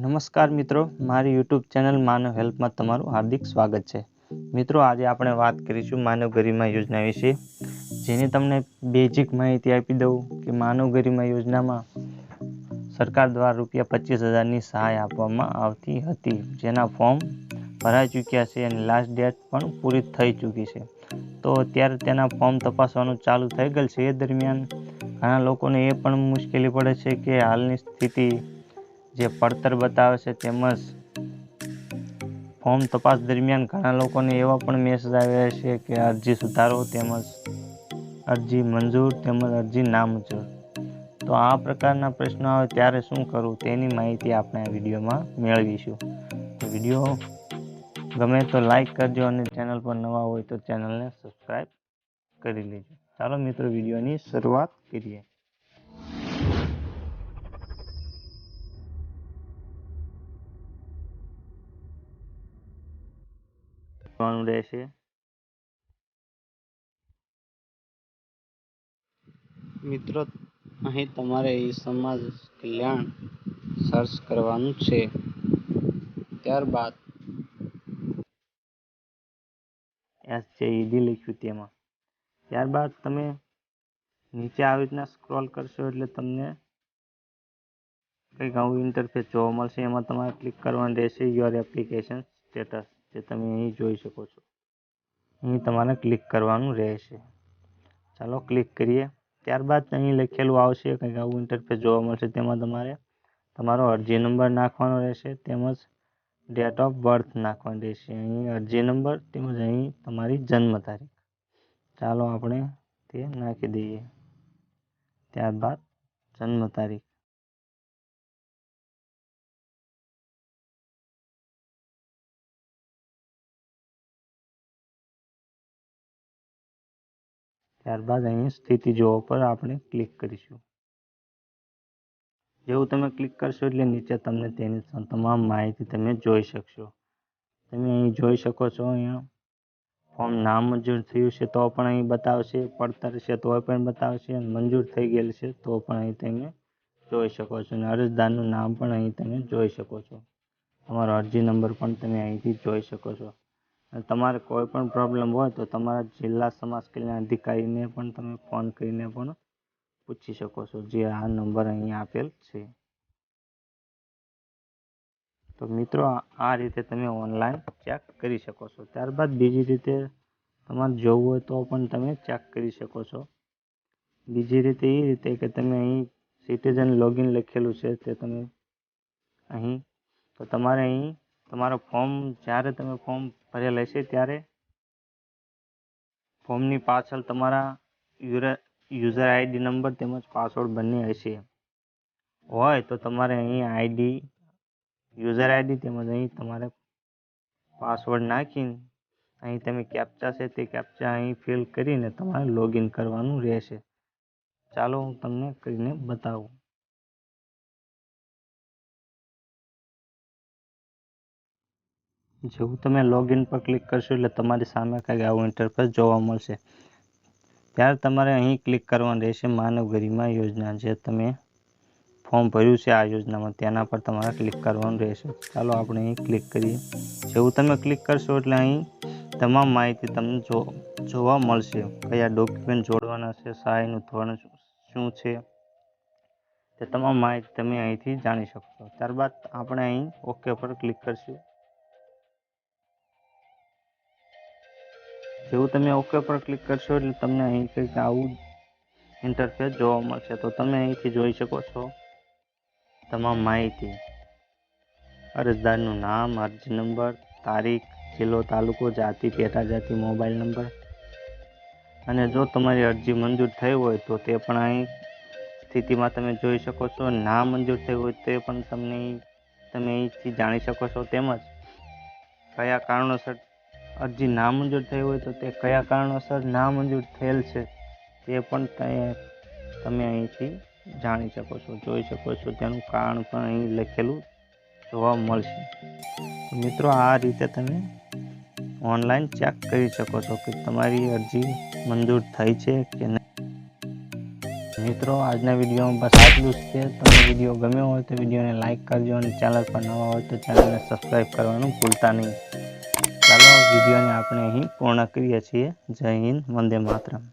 નમસ્કાર મિત્રો, મારી યુટ્યુબ ચેનલ માનવ હેલ્પમાં તમારું હાર્દિક સ્વાગત છે. મિત્રો, આજે આપણે વાત કરીશું માનવ ગરિમા યોજના વિશે. જેની તમને બેઝિક માહિતી આપી દઉં કે માનવ ગરિમા યોજનામાં સરકાર દ્વારા રૂપિયા પચીસ હજારની સહાય આપવામાં આવતી હતી. જેના ફોર્મ ભરાઈ ચૂક્યા છે અને લાસ્ટ ડેટ પણ પૂરી થઈ ચૂકી છે. તો અત્યારે તેના ફોર્મ તપાસવાનું ચાલુ થઈ ગયેલ છે. એ દરમિયાન ઘણા લોકોને એ પણ મુશ્કેલી પડે છે કે હાલની સ્થિતિ જે પડતર બતાવે છે તેમજ ફોર્મ તપાસ દરમિયાન ઘણા લોકોને એવા પણ મેસેજ આવ્યા છે કે અરજી સુધારો તેમજ અરજી મંજૂર તેમજ અરજી નામંજૂર. તો આ પ્રકારના પ્રશ્નો આવે ત્યારે શું કરવું તેની માહિતી આપણે આ વિડીયોમાં મેળવીશું. તો વીડિયો ગમે તો લાઈક કરજો અને ચેનલ પર નવા હોય તો ચેનલને સબસ્ક્રાઈબ કરી લેજો. ચાલો મિત્રો, વિડીયોની શરૂઆત કરીએ. કરવાનું રહેશે? મિત્રો અહીં તમારે સમાજ કલ્યાણ સર્ચ કરવાનું છે. ત્યારબાદ એસ જે ઈડી લખ્યું તેમાં. ત્યારબાદ તમે નીચે આવી રીતના સ્ક્રોલ કરશો એટલે તમને કંઈક આવું ઇન્ટરફેસ જોવા મળશે. એમાં તમારે ક્લિક કરવાનું રહેશે યોર એપ્લિકેશન સ્ટેટસ જે તમે અહીં જોઈ શકો છો. અહીં તમારે ક્લિક કરવાનું રહેશે. ચાલો ક્લિક કરીએ. ત્યારબાદ અહીં લખેલું આવશે, કંઈક આવું ઇન્ટરફેસ જોવા મળશે. તેમાં તમારે તમારો અરજી નંબર નાખવાનો રહેશે, તેમજ ડેટ ઓફ બર્થ નાખવાની રહેશે. અહીં અરજી નંબર તેમજ અહીં તમારી જન્મ તારીખ. ચાલો આપણે તે નાખી દઈએ. ત્યારબાદ જન્મ તારીખ. ત્યારબાદ અહીં સ્થિતિ જોવા પર આપણે ક્લિક કરીશું. જેવું તમે ક્લિક કરશો એટલે નીચે તમને તેની તમામ માહિતી તમે જોઈ શકશો. તમે અહીં જોઈ શકો છો અહીંયા ફોર્મ નામંજૂર થયું છે તો પણ અહીં બતાવશે, પડતર છે તો પણ બતાવશે મંજૂર થઈ ગયેલ છે તો પણ અહીં તમે જોઈ શકો છો. અને અરજદારનું નામ પણ અહીં તમે જોઈ શકો છો. તમારો અરજી નંબર પણ તમે અહીંથી જોઈ શકો છો. તમારે કોઈ પણ પ્રોબ્લેમ હોય તો તમારા જિલ્લા સમાજ કલ્યાણ અધિકારીને પણ તમે ફોન કરીને પણ પૂછી શકો છો જે આ નંબર અહીં આપેલ છે. તો મિત્રો, આ રીતે તમે ઓનલાઈન ચેક કરી શકો છો. ત્યારબાદ બીજી રીતે તમારે જોવું હોય તો પણ તમે ચેક કરી શકો છો. બીજી રીતે એ રીતે કે તમે અહીં સિટીઝન લોગિન લખેલું છે તે તમે અહીં, તો તમારે અહીં તમારો ફોર્મ, જ્યારે તમે ફોર્મ ભરેલ હશે ત્યારે ફોર્મની પાછળ તમારા યુઝર આઈડી નંબર તેમજ પાસવર્ડ બંને હશે. હોય તો તમારે અહીં આઈડી, યુઝર આઈડી તેમજ અહીં તમારે પાસવર્ડ નાખીને અહીં તમે કેપ્ચા છે તે કેપ્ચા અહીં ફિલ કરીને તમારે લોગિન કરવાનું રહેશે. ચાલો હું તમને કરીને બતાવું. જેવું તમે લોગિન પર ક્લિક કરશો એટલે તમારી સામે કંઈક આવું ઇન્ટરફેસ જોવા મળશે. ત્યારે તમારે અહીં ક્લિક કરવાનું રહેશે માનવ ગરિમા યોજના, જે તમે ફોર્મ ભર્યું છે આ યોજનામાં. તેના પર તમારે ક્લિક કરવાનું રહેશે. ચાલો આપણે અહીં ક્લિક કરીએ. જેવું તમે ક્લિક કરશો એટલે અહીં તમામ માહિતી તમને જો, જોવા મળશે. કયા ડોક્યુમેન્ટ જોડવાના છે સહાયનું ધોરણ શું છે, તે તમામ માહિતી તમે અહીંથી જાણી શકશો. ત્યારબાદ આપણે અહીં ઓકે પર ક્લિક કરશું. જેવું તમે ઓકે પર ક્લિક કરશો એટલે તમને અહીં કંઈક આવું ઇન્ટરફેસ જોવા મળશે. તો તમે અહીંથી જોઈ શકો છો તમામ માહિતી. અરજદારનું નામ, અરજી નંબર, તારીખ, જિલ્લો, તાલુકો, જાતિ પેટા જાતિ મોબાઈલ નંબર. અને જો તમારી અરજી મંજૂર થઈ હોય તો તે પણ અહીં સ્થિતિમાં તમે જોઈ શકો છો. ના મંજૂર થઈ હોય તે પણ તમને તમે અહીંથી જાણી શકો છો તેમજ કયા કારણોસર અરજી નામંજૂર થઈ હોય તો તે કયા કારણોસર નામંજૂર થયેલ છે તે પણ તમે અહીંથી જાણી શકો છો, જોઈ શકો છો. તેનું કારણ પણ અહીં લખેલું જોવા મળશે. મિત્રો, આ રીતે તમે ઓનલાઈન ચેક કરી શકો છો કે તમારી અરજી મંજૂર થઈ છે કે નહીં. મિત્રો, આજના વિડીયોમાં બસ આટલું જ છે. તમને વીડિયો ગમ્યો હોય તો વિડીયોને લાઇક કરજો અને ચેનલ પર નવા હોય તો ચેનલને સબસ્ક્રાઈબ કરવાનું ભૂલતા નહીં. ચાલો વિડીયોને આપણે અહીં પૂર્ણ કરીએ છીએ. જય હિન્દ વંદે માતરમ.